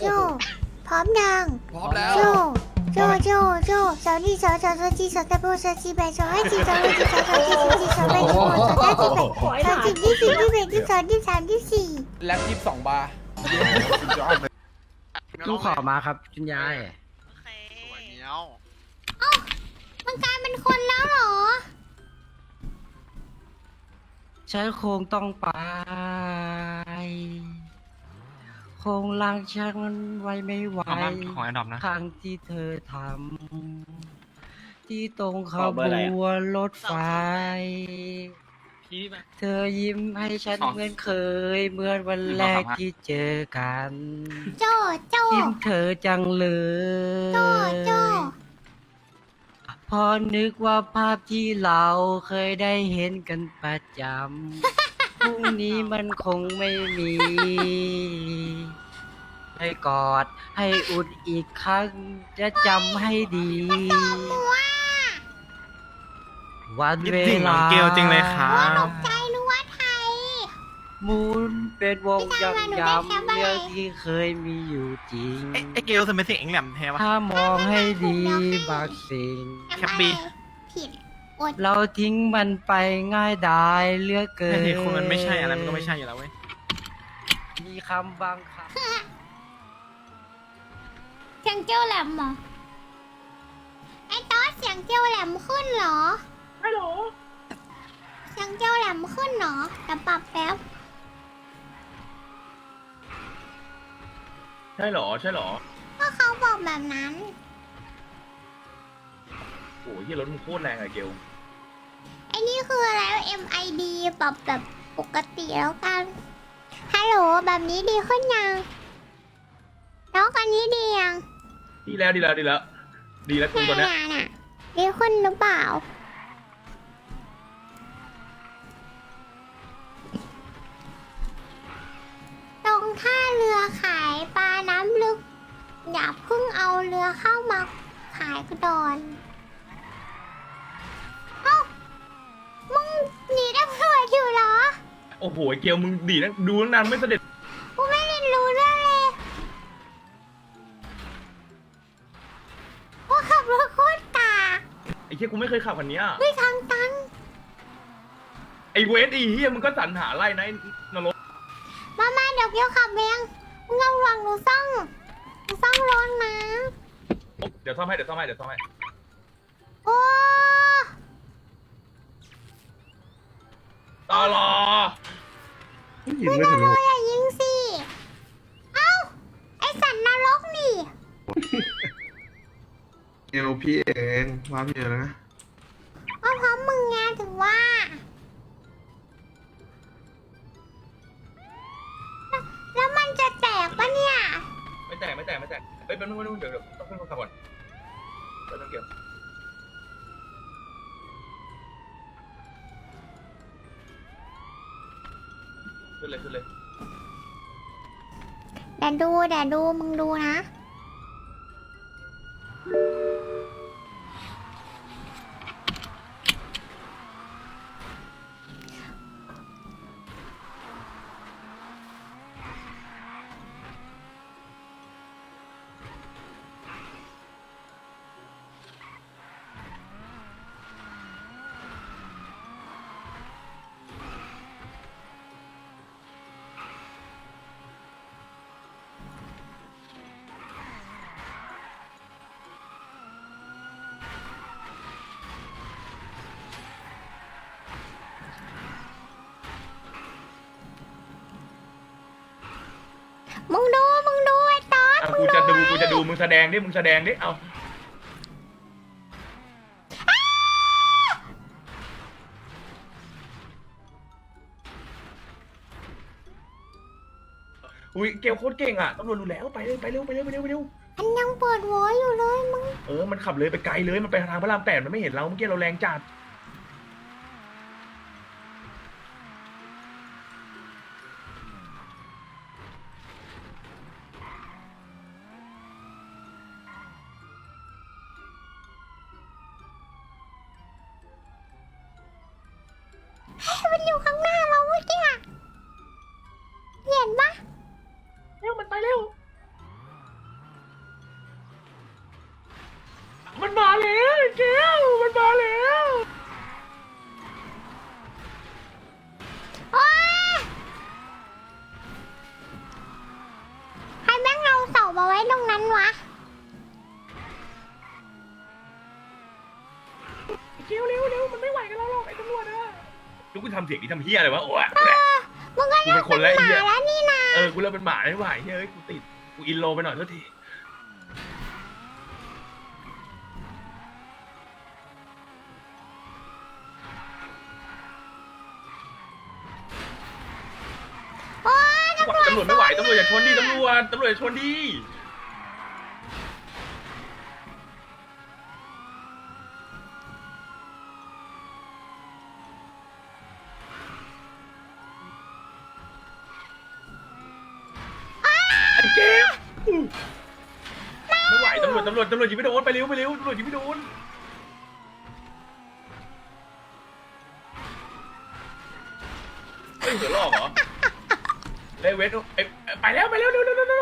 โจ พร้อมยังพร้อมแล้ว โจ โจ โจ โจสาวนี่สาวสาวสาวจีสาวตะโบสาวจีแบสาวไอจีสาวไอจีสาวสาวจีสาวจีสาวแบสาวสาวจีแบสาวจีที่สี่ที่แปดที่สองที่สามที่สี่แล็บยี่สิบสองบาร์ลูกขอมาครับคุณยายสวยเนี้ยวมันกลายเป็นคนแล้วเหรอฉันคงต้องไป คงล้างฉันไว้ไม่ไหวของอันดับนะ ครั้งที่เธอทำที่ตรงขบวนรถไฟ พี่แบบเธอยิ้มให้ฉันสองเหมือนเคยเหมื่อนวันแรกสองสามห้าที่เจอกันโจโจยิ้มเธอจังเลโจยโจพอนึกว่าภาพที่เราเคยได้เห็นกันประจำ พรุ่งนี้มันคงไม่มี ให้กอดให้อุดอีกครั้ง จะจำให้ดี วันเวคิดถึงน้ลาองเกลจริงเลยค่ะตกใจนึกว่าไทยหมุนเป็นวงพี่ตามมาหนูย้ำได้แคปอะไรๆเรื่องที่เคยมีอยู่จริงไอ้ไอ้เกลทำไมเสียงเอ็งแหลมแท้วะ ถ้ามองให้ดีบางสิ่ง แคปปี้ ผิด อด เราทิ้งมันไปง่ายดายเหลือกเกิไอ้นที่คุณมันไม่ใช่อะไรมันก็ไม่ใช่อยู่แล้วเว้ย มีคำบางคเสียงเจียวแหลมเหรอ ไอ้ตอสเสียงเจียวแหลมขึ้นเหรอ ฮัลโหลเสียงเจียวแหลมขึ้นเหรอแต่ปรับแป๊บ ใช่เหรอ ใช่เหรอ ก็เขาบอกแบบนั้น โอ้ยที่รถมึงโคตรแรงอะเกลไอ้นี่คืออะไร MID ปรับแบบปกติแล้วกัน ฮัลโหล แบบนี้ดีขึ้นยังน้องอันนี้ดียังดีแล้วดีแล้วดีแล้ว ดีแล้วกูตอนเนี้ยน่าน่ะดีขึ้นหรือเปล่า ตรงท่าเรือขายปลาน้ำลึก อย่าเพิ่งเอาเรือเข้ามาขายกระดอน อยู่เหรอ โอ้โหไอ้เกลมึงดีนะดูตั้งนานไม่เสด็จกูไม่เรียนรู้เรื่องเลยว่าขับรถโคตรกากไอ้เชี่ยกูไม่เคยขับคันเนี้ยไม่ทางตันไอ้เวสอีเฮียมึงก็สรรหาไล่นะไอ้นรกมามาเดี๋ยวเกียวขับเองมึงเอาหวังหนูซ่องหนูซ่องรถนะ เดี๋ยวซ่อมให้เดี๋ยวซ่อมให้เดี๋ยวซ่อมให้ ต่อรอไม่ได้เลยอย่ายิงสิ เอ้า ไอสันนรกนี่ เอวพี่เองมาพี่เองนะ ก็เพราะมึงไงถึงว่าแล้วมันจะแตกปะเนี่ย ไม่แตกไม่แตกไม่แตกเฮ้ยเป็นนู่นเดี๋ยวเดี๋ยวต้องขึ้นรถขับก่อนเดี๋ยวต้องเกี่ยวขึ้น เลยขึ้นเลย แดนดูแดนดูมึงดูนะ มึงดูมึงดูไอ้ตอสอะมึกูงจะดูไอ้กูจะดูมึงแสดงดิมึงแสดงดิเอาอุ้ยเกลโคตรเก่งอะตำรวจรู้แล้วไปเลยไปเร็วไปเร็วไปเร็วไปเร็วมันยังเปิดหัวอยู่เลยมึง เออมันขับเลยไปไกลเลยมันไปทางพระรามแปดมันไม่เห็นเราเมื่อกี้เราแรงจัด มันอยู่ข้างหน้า สียงนี้ทำเฮียอะไรวะโอ้ยเออมึงก็กูเลิเป็กนคเป็นนแล้วไอ้หเหี้มายแล้วนี่นะเออกูเริ่มเป็นหมาไม่ไหวเฮ้ยกูติดกูอินโลไปหน่อยเท่าทีโอ๊ยตำรวจตำรวจไม่ไหวตำรวจอย่าชนดิตำรวจตำรวจอย่าชนดิำรวจตำรวจตำรวจยิงไม่โดนไปเร็วไปเร็วตำรวจยิงไม่โดนเฮ้ยเสือลอกเหรอเลเวทเอ้ยไปแล้วไปแล้วเร็วเร็วเร็วเร็ว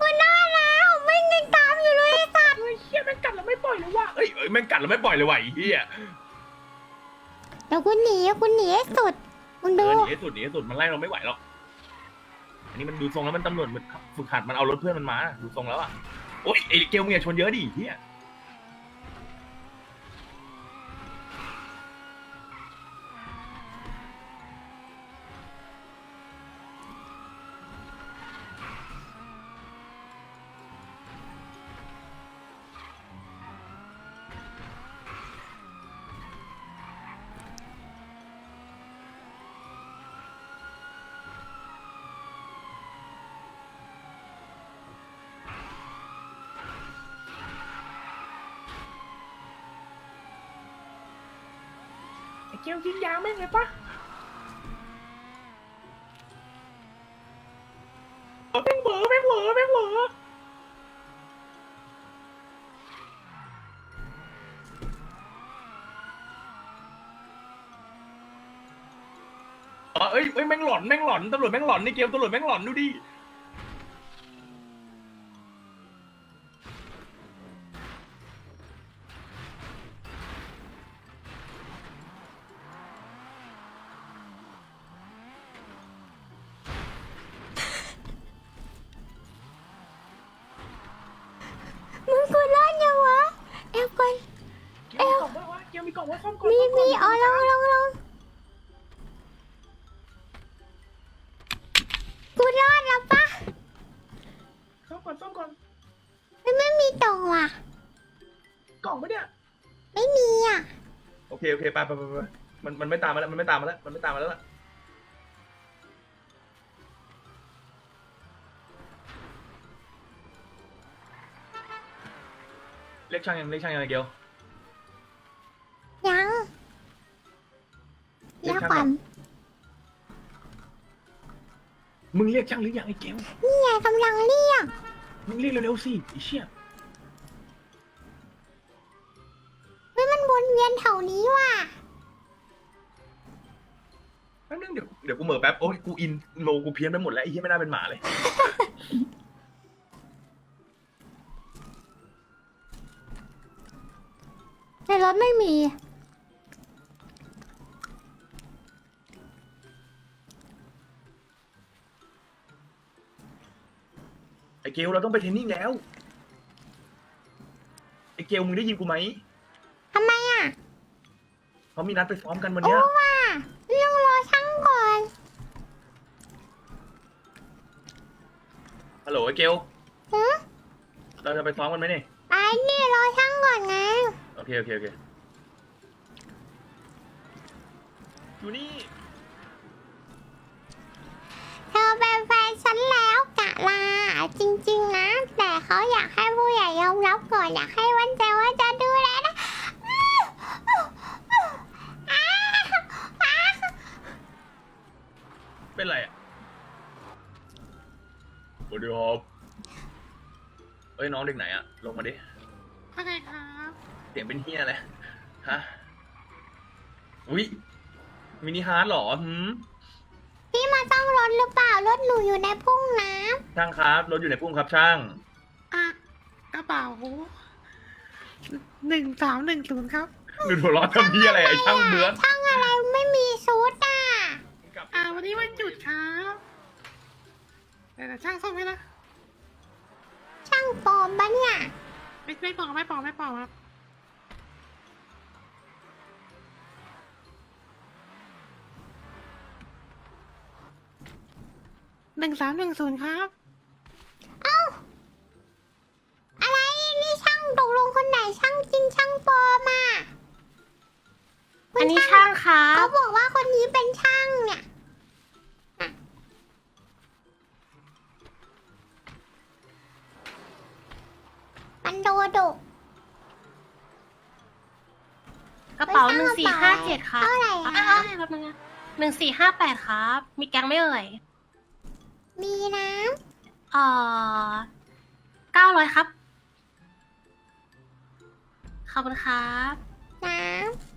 กูน่าแล้วไม่งยังตามอยู่เลยไอ้สัตว์เฮ้ยเฮียแม่งกัดแล้วไม่ปล่อยเลยว่ะเอ้ยเอ้ยแม่งกัดแล้วไม่ปล่อยเลยว่ะไอ้เฮียเดี๋ยวกูหนีกูหนีให้สุดมึงเอดูอหนีให้สุดหนีให้สุดมันไล่เราไม่ไหวหรอก อันนี้มันดูทรงแล้วมันตำรวจมันฝึกหัดมันเอารถเพื่อนมันมาดูทรงแล้วอะโอ้ยไอ้เกลมึงอย่าชนเยอะดิเฮีย เกลยิงยางแม่งเลยปะแม่งเหวอแม่งเหวอแม่งเหวออ๋อเอ้ยเอ้ยแม่งหลอนแม่งหลอนตำรวจแม่งหลอนในเกมตำรวจแม่งหลอนดูดิ ว้วะเกลมีกล่องไว้ซ่อมก่อนมีซ่อก่มีนอ๋อลองลองลองกูรอดแล้วปะซ่อมก่อนซ่อมก่อนไม่ไม่มีตรงว่ะ กล่องปะเนี่ยไม่มีอะ โอเคโอเคไปไปไปไปมันมันไม่ตามมาแล้วมันไม่ตามมาแล้วมันไม่ตามมาแล้วล่ะเรียกช่างยังเรียกช่างยังไงเกลยัง ช่างก่อนมึงเรียกช่างหรือยังไอ้เกลนี่ไงกำลังเรียก มึงเรียกเร็วๆสิไอ้เชี่ยเฮ้ยมันวนเวียนแถวนี้ว่ะแป๊บนึงเดี๋ยวเดี๋ยวกูเหม่อแป๊บโอ้ยกูอินโลกูเพี้ยนไปหมดแล้วไอ้เหี้ยไม่น่าเป็นหมาเลย ในรถไม่มี ไอ้เกลเราต้องไปเทรนนิ่งแล้วไอ้เกลมึงได้ยินกูไหมทำไมอะเขามีนัดไปซ้อมกันวันโอ้เนี้ยว่ะเรื่องรอช่างก่อน ฮัลโหลไอ้เกลหือเราจะไปซ้อมกันไหมเนี่ยไปนี่รอช่างก่อนไงโอเคโอเคโอเคอยู่นี่ เธอเป็นแฟนฉันแล้วกะลา จริง ๆ นะ แต่ เขาอยากให้ผู้ใหญ่ยอมรับก่อนอยากให้วันใจว่าจะดูแลนะเป็นไรอะสวัสดีครับเอ้ยน้องเด็กไหนอะ ลงมาดิอะไรครับเสียงเป็นเฮียเลยฮะอุ้ยมินิฮาร์ดเหรอหืมพี่มาต้องรถถหรือเปล่ารถหนูอยู่ในพุ่งน้ช่างครับรถอยู่ในพุ่มครับช่างอะกระ เป๋าหนึ่งสามหนึ่งศูนย์ครับหนูหัวเร้อนทำพี่อะไรไอ้ช่างเบื้อนำช่างอะไรไม่มีชุดอะอ่าวันนี้วันหยุดครับแต่แต่ช่างซ่อมให้นะช่างปลอมปะเนี่ย ไม่ไม่ปอกไม่ปอกไม่ปอกครับหนึ่งสามหนึ่งศูนย์ครับ ครัเขาบบอกว่าคนนี้เป็นช่างเนี่ยน่ะมันโดดกกระเป๋าไม่หนึ่งทสี่ราบห้าเปล่าเจ็ดครับเท่าไหร่อะอ่าแป๊บนึงนะหนึ่งสี่ห้าแปดครับ มีแก๊งไม่เอ่ย มีนะเอ่อเก้าร้อยครับ ขอบคุณครับ